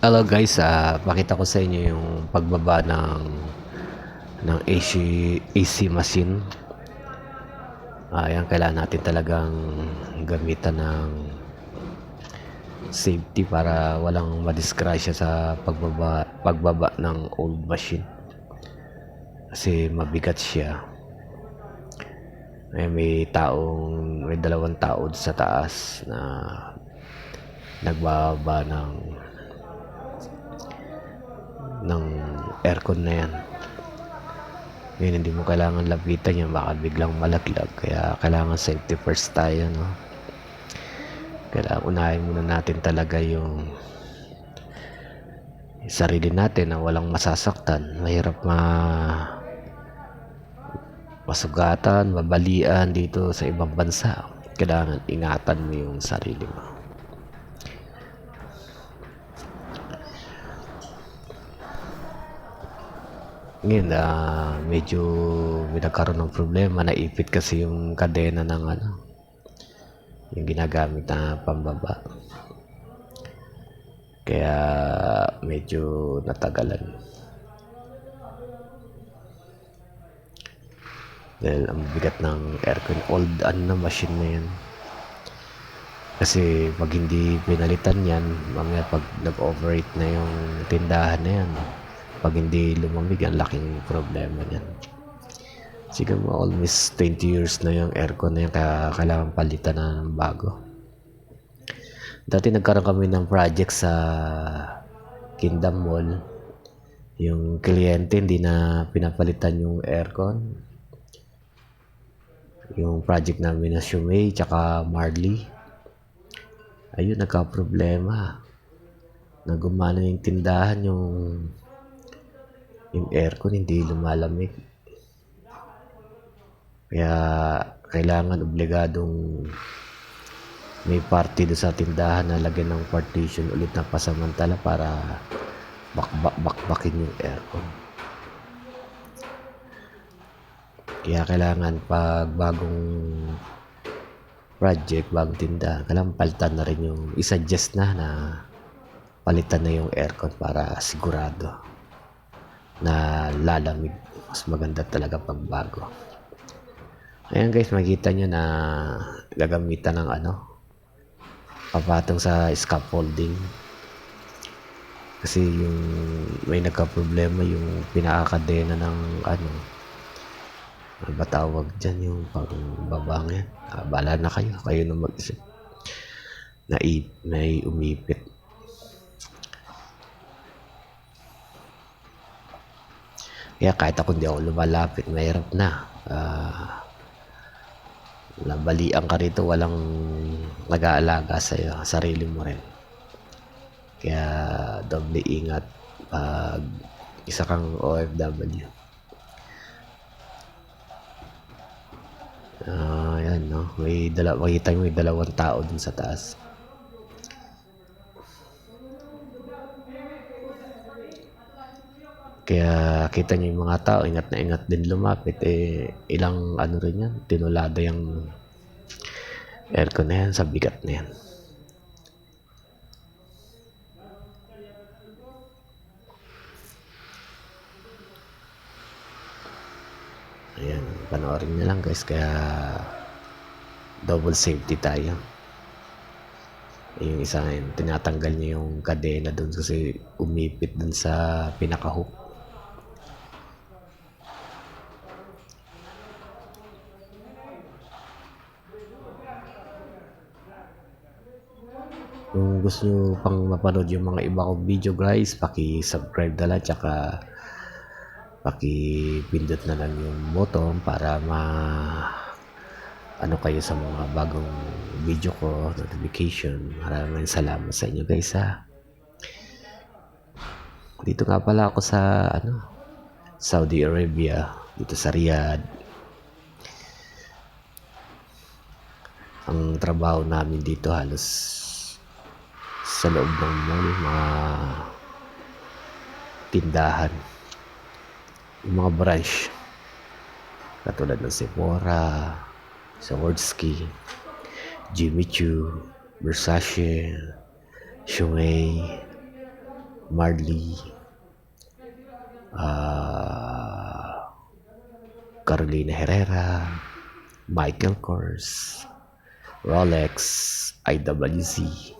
Hello guys, ah, pakita ko sa inyo yung pagbaba ng ng AC AC machine. Ah, yan kailangan natin talagang gamitan ng safety para walang madisgrasya sa pagbaba pagbaba ng old machine. Kasi mabigat siya. May, may taong may dalawang tao sa taas na nagbababa ng ng aircon na yan. Ngayon, hindi mo kailangan lapitan yan, baka biglang malaglag. Kaya kailangan safety first tayo, no? Kailangan unahin muna natin talaga yung sarili natin na walang masasaktan. Mahirap ma masugatan, mabalian dito sa ibang bansa. Kailangan ingatan mo yung sarili mo. Ngayon, ah, medyo may nagkaroon ng problema. Naipit kasi yung kadena ng ano, yung ginagamit na pambaba. Kaya medyo natagalan. Dahil ang bigat ng aircon, old ano na machine na yan. Kasi pag hindi pinalitan yan, mamaya pag nag-overheat na yung tindahan na yan, pag hindi lumamig, ang laking problema niyan. Siguro almost 20 years na yung aircon na yan, kaya kailangan palitan na ng bago. Dati nagkaroon kami ng project sa Kingdom Mall. Yung kliyente hindi na pinapalitan yung aircon. Yung project namin na Shumei tsaka Marley. Ayun, nagka-problema. Nagumana yung tindahan yung yung aircon hindi lumalamig. Kaya kailangan obligadong may party do sa tindahan na lagyan ng partition ulit na pasamantala para bakbak bakbakin yung aircon. Kaya kailangan pag bagong project, bagong tindahan, kailangan palitan na rin yung isa-adjust na na palitan na yung aircon para sigurado na lalamig. Mas maganda talaga pag bago. Ayan guys, makikita nyo na gagamitan ng ano, papatong sa scaffolding. Kasi yung may nagka-problema yung pinakakadena ng ano, ano ba tawag dyan yung pang babang yan. Ah, bala na kayo, kayo na mag-isip. Na may umipit. Kaya kahit ako hindi ako lumalapit, mahirap na. Uh, nabalian ka rito, walang nag-aalaga sa'yo, sarili mo rin. Kaya doble ingat pag isa kang OFW. Ah, uh, yan no. May dala makita mo may dalawang tao dun sa taas. Kaya kita niyo yung mga tao, ingat na ingat din lumapit. Eh, ilang ano rin yan, tinulada yung aircon na yan sa bigat na yan. Ayan, panoorin nyo lang guys, kaya double safety tayo. Yung isa, tinatanggal niya yung kadena doon kasi umipit dun sa pinaka-hook. Kung gusto nyo pang mapanood yung mga iba kong video guys, paki-subscribe na lang tsaka paki-pindot na lang yung button para ma ano kayo sa mga bagong video ko, notification. Maraming salamat sa inyo guys ha. Dito nga pala ako sa ano Saudi Arabia, dito sa Riyadh. Ang trabaho namin dito halos sa loob ng mall, mga tindahan, yung mga branch, katulad ng Sephora, Swarovski, Jimmy Choo, Versace, Shumei, Marley, ah, Carolina Herrera, Michael Kors, Rolex, IWC,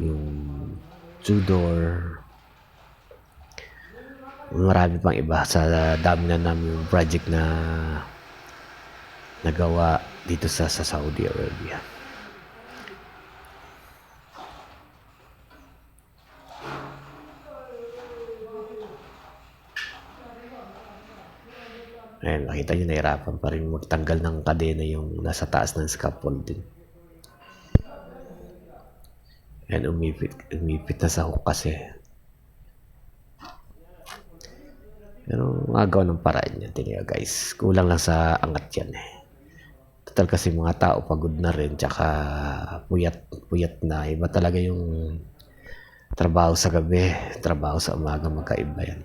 yung Tudor, marami pang iba sa dami na namin yung project na nagawa dito sa, sa Saudi Arabia. Ayan, makita nyo, nahirapan pa rin magtanggal ng kadena yung nasa taas ng scaffolding. Ayan, umipit, umipit na sa hook kasi. Pero magawa ng paraan yan, nyo, guys. Kulang lang sa angat yan eh. Total kasi mga tao pagod na rin, tsaka puyat, puyat na. Iba talaga yung trabaho sa gabi, trabaho sa umaga, magkaiba yan.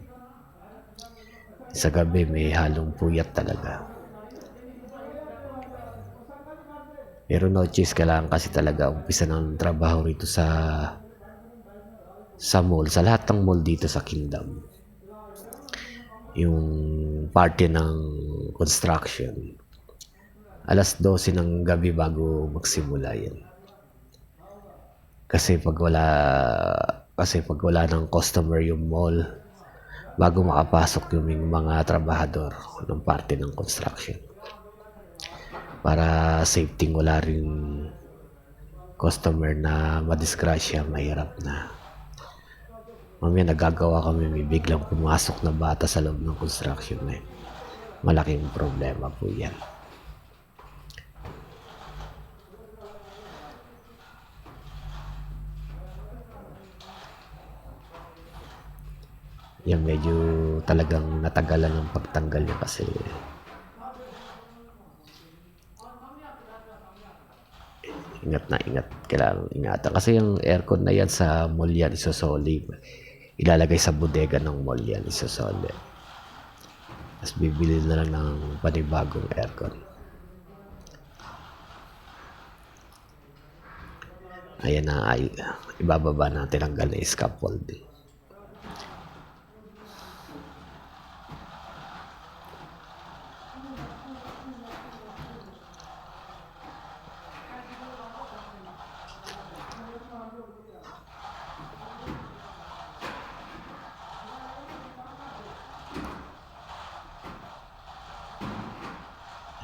Sa gabi may halong puyat talaga. Pero no choice ka lang kasi talaga umpisa ng trabaho rito sa sa mall, sa lahat ng mall dito sa Kingdom. Yung party ng construction. Alas 12 ng gabi bago magsimula yan. Kasi pag wala kasi pag wala ng customer yung mall, bago makapasok yung mga trabahador ng parte ng construction. Para safety wala rin customer na madisgrasya, mahirap na. Mamaya nagagawa kami, may biglang pumasok na bata sa loob ng construction na Malaking problema po yan. Yan medyo talagang natagalan ng pagtanggal niya kasi ingat na ingat. Kailangan ingatan. Kasi yung aircon na yan sa mall yan isosoli. Ilalagay sa bodega ng mall yan isosoli. Tapos bibili na lang ng panibagong aircon. Ayan na ay, ibababa natin ang na scaffolding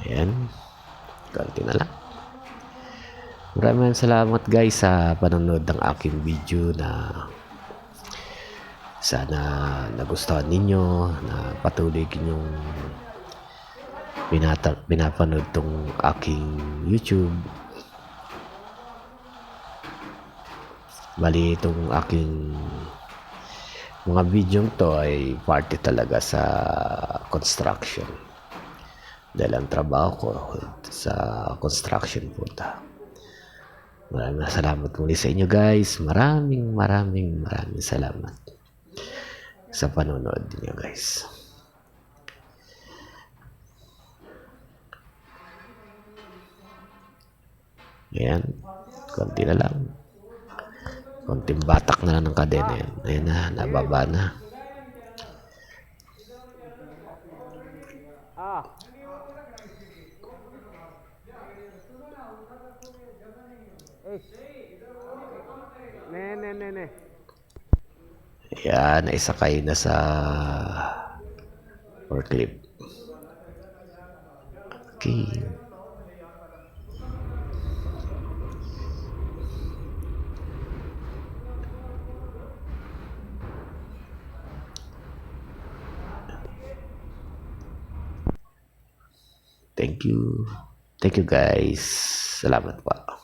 Ayan. Konti na lang. Maraming salamat guys sa panonood ng aking video na sana nagustuhan ninyo na patuloy ninyong binata, binapanood tong aking YouTube. Bali itong aking mga video to ay party talaga sa construction dahil ang trabaho ko sa construction po ta. Maraming salamat muli sa inyo guys. Maraming maraming maraming salamat sa panonood niyo guys. Ayan. Konti na lang. Konting batak na lang ng kadena yan. Ayan na, nababa na. Ne, ne, ne, ne. Ayan, naisakay na sa forklift. Okay. Thank you. Thank you guys. Salamat pa.